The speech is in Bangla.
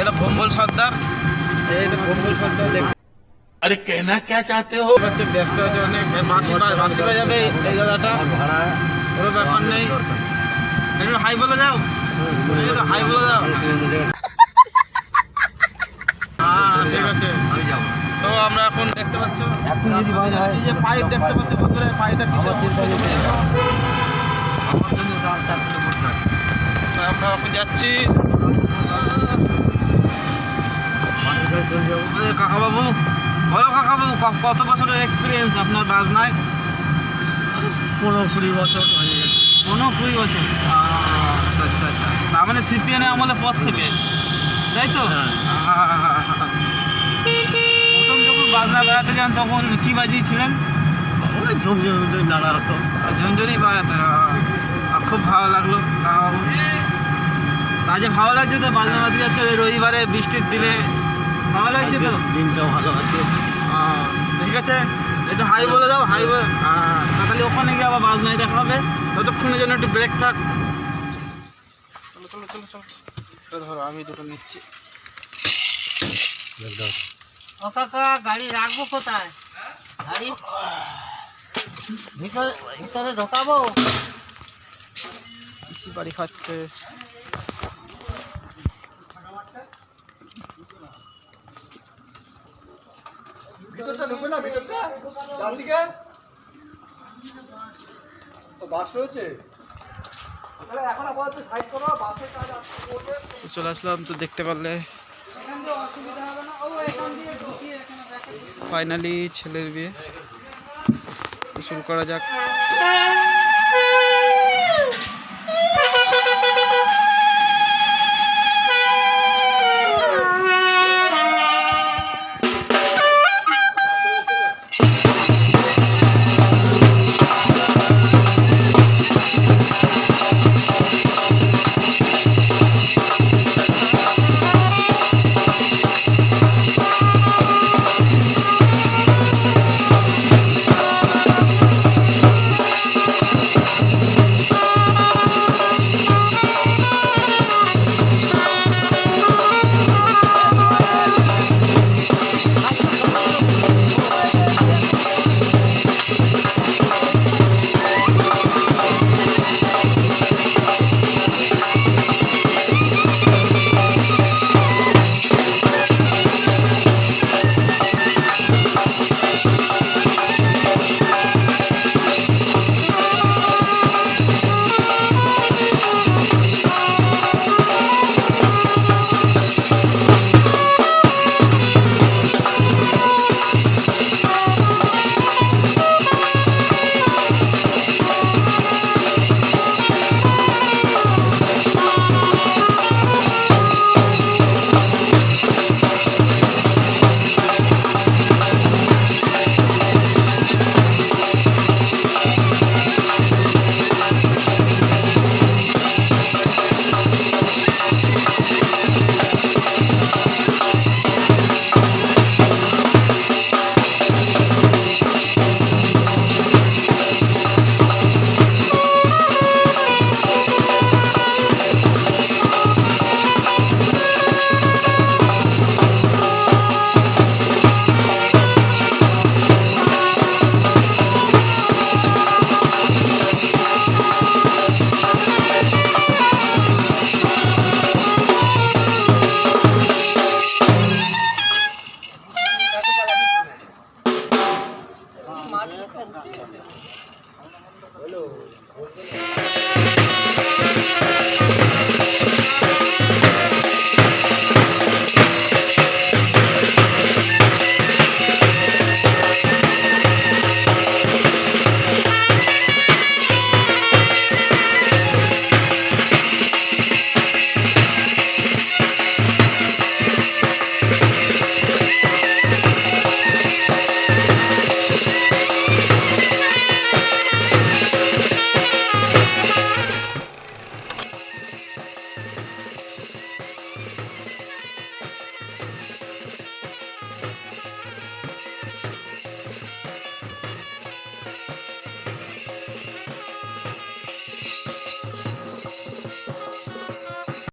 এটা ভম্বল সর্দার। এটা ভম্বল সর্দার আরে কেনা কে চাতে হো? একটু ব্যস্ত আছে অনেক। মাসি মাসি ভাই যাবে এই দাদাটা। ভাড়া কোনো ব্যাপার নেই। একটু হাই বলে যাও হাই বলে যাও হ্যাঁ ঠিক আছে। আমি যাব তো আমরা এখন দেখতে পাচ্ছ এখন যদি বাইরে হয় যে পাইপ দেখতে পাচ্ছ বন্ধুরা পাইপটা কিসের আমার জন্য চার চার আমরা এখন যাচ্ছি। কাকাবাবু বলো কাকাবাবু কত বছরের এক্সপিরিয়েন্স আপনার বাজনায়? পনেরো কুড়ি বছর হয়ে গেছে। কোনো কুড়ি বছর? আচ্ছা আচ্ছা আচ্ছা। তার মানে সিপিএনে আমলের পর থেকে তাই তো? হ্যাঁ। প্রথম যখন বাজনা বেড়াতে যান তখন কি বাজিয়েছিলেন? জমি জমি নানা রকম। ঝঞ্ঝনি বাজাতে আর খুব ভালো লাগল কাকাবাবু তা যে ভালো লাগছে তো বাজনা বাজতে যাচ্ছে রবিবারে বৃষ্টির দিনে ভালো লাগছে তো? দিনটা ভালো আছে। ঠিক আছে একটু হাই বলে দাও হাই বলে। তাহলে ওখানে গিয়ে আবার বাস নাই দেখা হবে। ততক্ষণের জন্য একটু ব্রেক থাক। চলো চলো চলো চলো। ধরো আমি দুটো নিচ্ছি। ও কাকা গাড়ি রাখব কোথায়? গাড়ি ভিতরে ভিতরে ঢোকাবো? বাড়ি খাচ্ছে। ভিতরটা ঢুকবে না ভিতরটা? ডান দিকে বাস রয়েছে? চলে আসলাম তো দেখতে পারলে। ফাইনালি ছেলের বিয়ে। শুরু করা যাক। 了，我真。